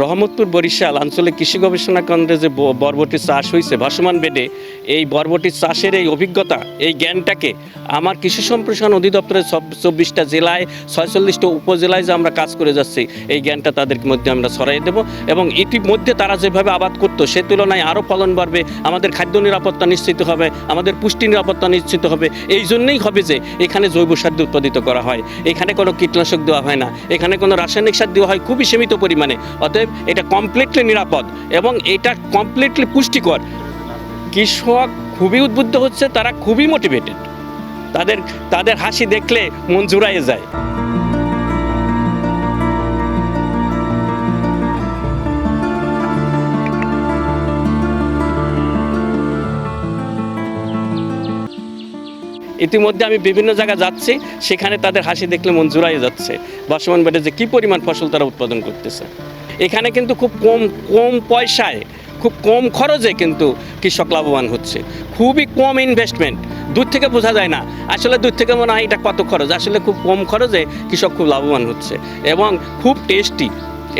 মোহাম্মদপুর বরিশাল আঞ্চলিক কৃষি গবেষণা কেন্দ্রে যে বরবটির চাষ হয়েছে ভাসমান বেডে এই বরবটির চাষের এই অভিজ্ঞতা, এই জ্ঞানটাকে আমার কৃষি সম্প্রসারণ অধিদপ্তরের সব চব্বিশটা জেলায়, ছয়চল্লিশটা উপজেলায় যে আমরা কাজ করে যাচ্ছি, এই জ্ঞানটা তাদের মধ্যে আমরা ছড়াই দেব এবং ইতিমধ্যে তারা যেভাবে আবাদ করতো, সে তুলনায় আরও ফলন বাড়বে, আমাদের খাদ্য নিরাপত্তা নিশ্চিত হবে, আমাদের পুষ্টি নিরাপত্তা নিশ্চিত হবে। এই জন্যই হবে যে এখানে জৈব সার উৎপাদিত করা হয়। এখানে কোনো কীটনাশক দেওয়া হয় না। এখানে কোনো রাসায়নিক সার দেওয়া হয় খুবই সীমিত পরিমাণে। অতএব এটা কমপ্লিটলি নিরাপদ এবং এটা কমপ্লিটলি পুষ্টিকর। কৃষক খুবই উদ্বুদ্ধ হচ্ছে, তারা খুবই মোটিভেটেড তাদের তাদের হাসি দেখলে মন জুড়াইয়ে যায়। ইতিমধ্যে আমি বিভিন্ন জায়গায় যাচ্ছি, সেখানে তাদের হাসি দেখলে মন জুড়াইয়ে যাচ্ছে। বর্তমান বেডে যে কী পরিমাণ ফসল তারা উৎপাদন করতেছে। এখানে কিন্তু খুব কম কম পয়সায়, খুব কম খরচে কিন্তু কৃষক লাভবান হচ্ছে। খুবই কম ইনভেস্টমেন্ট দূর থেকে বোঝা যায় না, আসলে দূর থেকে মনে হয় এটা কত খরচ? আসলে খুব কম খরচে কৃষক খুব লাভবান হচ্ছে এবং খুব টেস্টি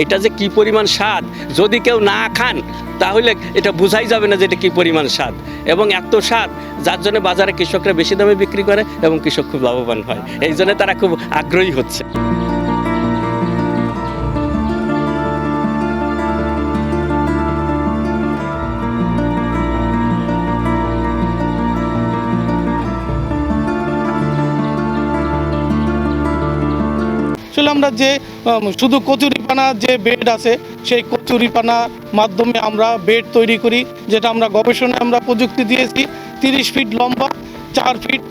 এটা যে কি পরিমাণ স্বাদ? যদি কেউ না খান, তাহলে এটা বোঝাই যাবে না যে এটা কি পরিমাণ স্বাদ। এবং এত স্বাদ, যার জন্য বাজারে কৃষকরা বেশি দামে বিক্রি করে এবং কৃষক খুব লাভবান হয়। এই জন্য তারা খুব আগ্রহী হচ্ছে। আসলে আমরা যে শুধু কচুরিপানা যে বেড আছে, সেই কচুরিপানা মাধ্যমে আমরা বেড তৈরি করি, যেটা আমরা গবেষণায় আমরা প্রযুক্তি দিয়েছি, তিরিশ ফিট লম্বা, চার ফিট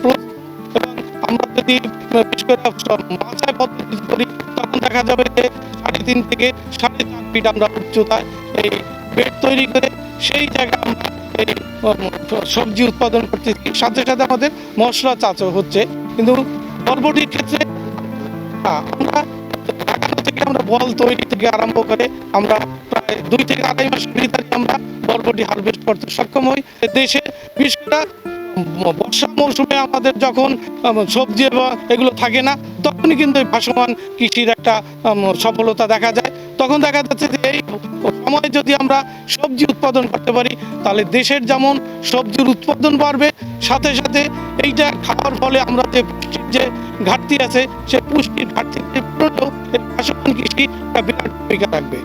এবং আমরা যদি মাছায় পদ্ধতি করি, তখন দেখা যাবে যে সাড়ে তিন থেকে সাড়ে চার ফিট আমরা উচ্চতায় এই বেড তৈরি করে সেই জায়গায় আমরা এই সবজি উৎপাদন করতেছি। সাথে সাথে আমাদের মশলা চাষও হচ্ছে। কিন্তু বরবটির ক্ষেত্রে আমরা থেকে আমরা বল তৈরি থেকে আরম্ভ করে আমরা প্রায় দুই থেকে আড়াই মাস ভিতরে আমরা বরবটি হারভেস্ট করতে সক্ষম হই। দেশে ম- বর্ষা মৌসুমে আমাদের যখন সবজি এগুলো থাকে না, তখনই কিন্তু ভাসমান কৃষির একটা সফলতা দেখা যায়। তখন দেখা যাচ্ছে যে এই সময়ে যদি আমরা সবজি উৎপাদন করতে পারি, তাহলে দেশের যেমন সবজির উৎপাদন বাড়বে, সাথে সাথে এইটা খাওয়ার ফলে আমরা যে পুষ্টির যে ঘাটতি আছে, সে পুষ্টির ঘাটতি পূরণেও এই কৃষি একটা বিরাট ভূমিকা রাখবে।